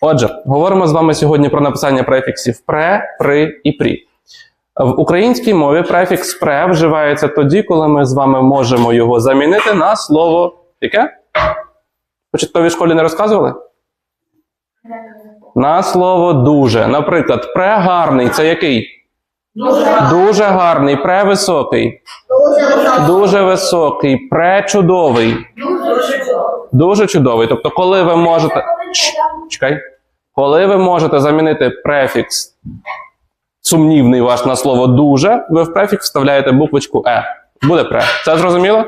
Отже, говоримо з вами сьогодні про написання префіксів пре, при і прі. В українській мові префікс пре вживається тоді, коли ми з вами можемо його замінити на слово яке? В початковій школі не розказували? На слово дуже. Наприклад, прегарний це який? Дуже гарний, превисокий, дуже високий, пречудовий. Дуже чудовий. Тобто, коли ви можете. Чекай. Коли ви можете замінити префікс сумнівний ваш на слово дуже, ви в префікс вставляєте буквочку е. Буде пре. Це зрозуміло?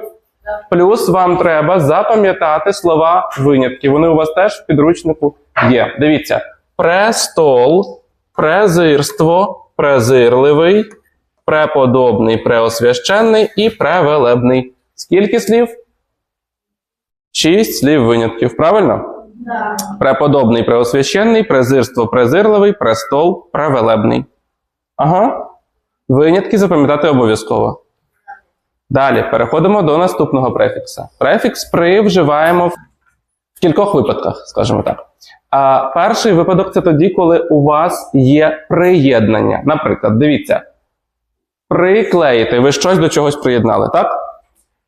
Плюс вам треба запам'ятати слова винятки. Вони у вас теж в підручнику є. Дивіться: престол, презирство, презирливий, преподобний, преосвященний і превелебний. Скільки слів? Шість слів винятків. Правильно? Преподобний, преосвященний, презирство, презирливий, престол, превелебний. Ага. Винятки запам'ятати обов'язково. Далі переходимо до наступного префікса. Префікс при вживаємо в в кількох випадках, скажімо так. А перший випадок це тоді, коли у вас є приєднання. Наприклад, дивіться, приклеїти, ви щось до чогось приєднали, так?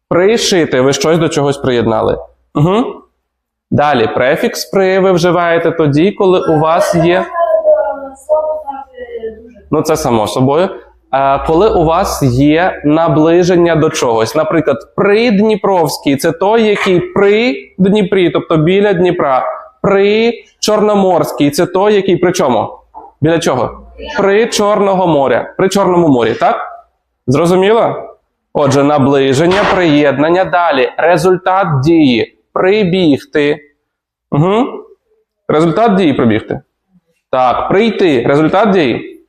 Пришити, ви щось до чогось приєднали. Угу. Далі, префікс при ви вживаєте тоді, коли у вас є. Ну, це само собою. А коли у вас є наближення до чогось, наприклад, придніпровський це той, який при Дніпрі, тобто біля Дніпра, при Чорноморський це той, який при чому? Біля чого? При Чорного моря, при Чорному морі, так? Зрозуміло? Отже, наближення, приєднання. Далі. Результат дії. Прибігти. Угу. Результат дії прибігти. Так, прийти. Результат дії.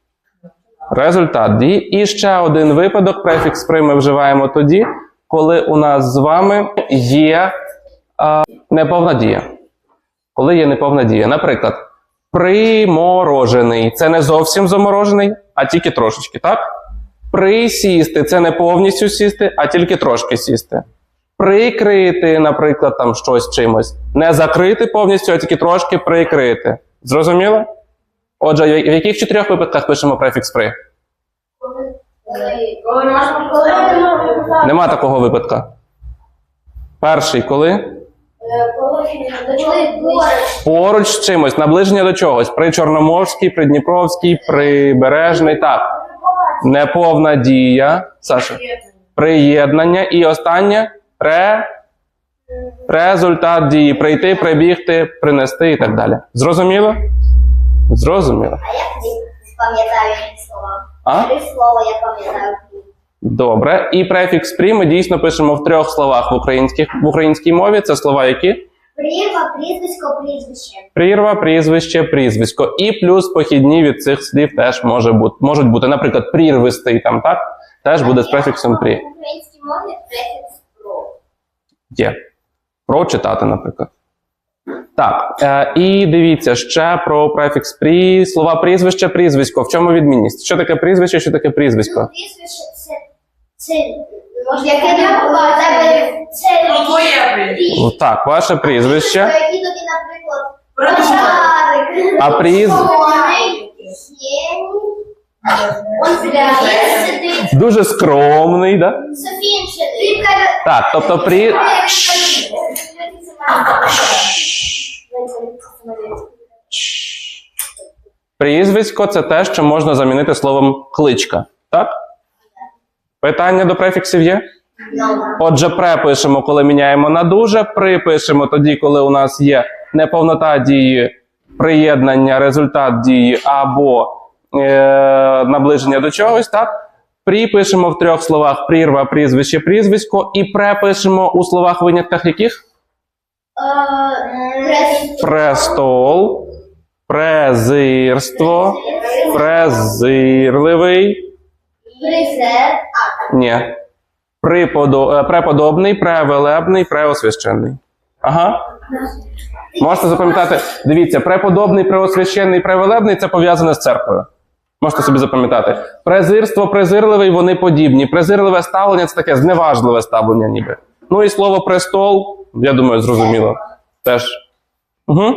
Результат дії. І ще один випадок. Префікс при ми вживаємо тоді, коли у нас з вами є а, неповна дія. Коли є неповна дія. Наприклад, приморожений. Це не зовсім заморожений, а тільки трошечки, так? Присісти це не повністю сісти, а тільки трошки сісти. Прикрити, наприклад, там щось чимось. Не закрити повністю, а тільки трошки прикрити. Зрозуміло? Отже, в яких чотирьох випадках пишемо префікс при? Нема такого випадка. Перший коли? Поруч з чимось, наближення до чогось. При Чорноморській, при Дніпровській, прибережний. Так. Неповна дія. Саша. Приєднання. І останнє ре... результат дії. Прийти, прибігти, принести і так далі. Зрозуміло? Зрозуміло. А ти пам'ятаю слова? А? Три слова я пам'ятаю. Добре. І префікс «при» ми дійсно пишемо в трьох словах в, українських, в українській мові. Це слова які? Прірва, прізвисько, прізвище. Прірва, прізвище, прізвисько. І плюс похідні від цих слів теж може бути, можуть бути. Наприклад, прірвистий там, так? Теж буде з префіксом «при». В українській мові префікс. Є. Прочитати, наприклад. Так, е, і дивіться ще про префікс «при». Слова прізвище, прізвисько. В чому відмінність? Що таке прізвище, що таке прізвисько? Прізвище це, це яке прізвище. Ну, Так, ваше прізвище. А приз- Дуже скромний, да? Так, тобто при. Прізвисько це те, що можна замінити словом кличка. Так? Питання до префіксів є? Отже, пре пишемо, коли міняємо на дуже, при пишемо тоді, коли у нас є неповнота дії, приєднання, результат дії або е, наближення до чогось, так? Прі пишемо в трьох словах прірва, прізвище, прізвисько, і пре пишемо у словах винятках яких? Престол, презирство, презирливий. Ні. Приподо... е, Преподобний, превелебний, преосвященний. Ага. Можете запам'ятати. Дивіться, преподобний, преосвященний, превелебний це пов'язане з церквою. Можете собі запам'ятати. Презирство, презирливий, вони подібні. Презирливе ставлення це таке зневажливе ставлення, ніби. Ну і слово престол, я думаю, зрозуміло. Теж. Угу.